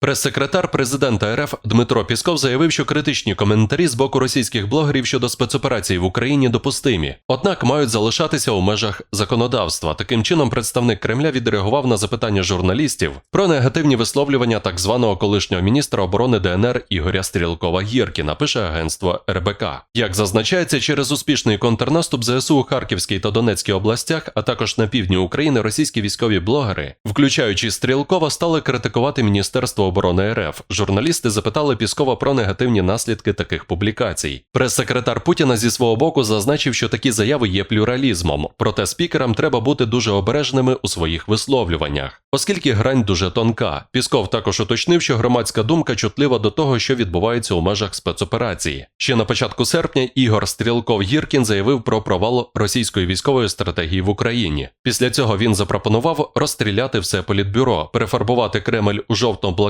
Прес-секретар президента РФ Дмитро Пісков заявив, що критичні коментарі з боку російських блогерів щодо спецоперації в Україні допустимі, однак мають залишатися у межах законодавства. Таким чином, представник Кремля відреагував на запитання журналістів про негативні висловлювання так званого колишнього міністра оборони ДНР Ігоря Стрілкова Гіркіна, пише агентство РБК. Як зазначається, через успішний контрнаступ ЗСУ у Харківській та Донецькій областях, а також на півдні України, російські військові блогери, включаючи Стрілкова, стали критикувати міністерство оборони РФ. Журналісти запитали Піскова про негативні наслідки таких публікацій. Прес-секретар Путіна зі свого боку зазначив, що такі заяви є плюралізмом, проте спікерам треба бути дуже обережними у своїх висловлюваннях, оскільки грань дуже тонка. Пісков також уточнив, що громадська думка чутлива до того, що відбувається у межах спецоперації. Ще на початку серпня Ігор Стрілков Гіркін заявив про провал російської військової стратегії в Україні. Після цього він запропонував розстріляти все політбюро, перефарбувати Кремль у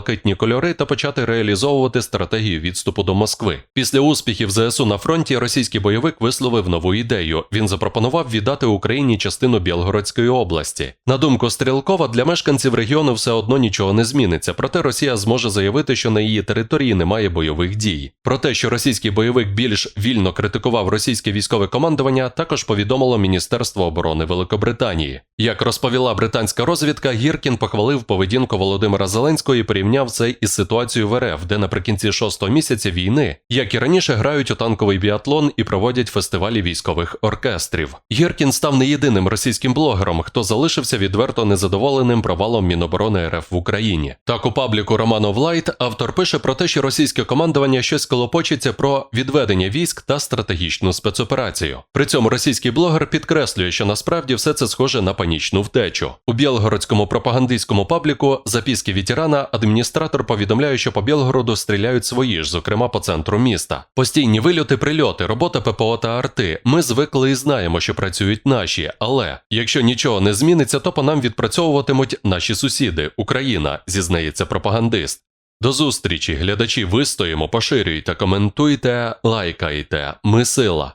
жовто-блакитні кольори та почати реалізовувати стратегію відступу до Москви. Після успіхів ЗСУ на фронті російський бойовик висловив нову ідею. Він запропонував віддати Україні частину Білгородської області. На думку Стрілкова, для мешканців регіону все одно нічого не зміниться. Проте Росія зможе заявити, що на її території немає бойових дій. Про те, що російський бойовик більш вільно критикував російське військове командування, також повідомило Міністерство оборони Великобританії. Як розповіла британська розвідка, Гіркін похвалив поведінку Володимира Зеленського і порівняв це із ситуацією в РФ, де наприкінці шостого місяця війни, як і раніше, грають у танковий біатлон і проводять фестивалі військових оркестрів. Гіркін став не єдиним російським блогером, хто залишився відверто незадоволеним провалом Міноборони РФ в Україні. Так у пабліку Романов Лайт автор пише про те, що російське командування щось колопочеться про відведення військ та стратегічну спецоперацію. При цьому російський блогер підкреслює, що насправді все це схоже на панічну втечу. У білгородському пропагандистському пабліку записки ветерана адміністратор повідомляє, що по Білгороду стріляють свої ж, зокрема по центру міста. Постійні вильоти, прильоти, робота ППО та арти. Ми звикли і знаємо, що працюють наші, але якщо нічого не зміниться, то по нам відпрацьовуватимуть наші сусіди, Україна, зізнається пропагандист. До зустрічі, глядачі, вистоїмо, поширюйте, коментуйте, лайкайте. Ми сила.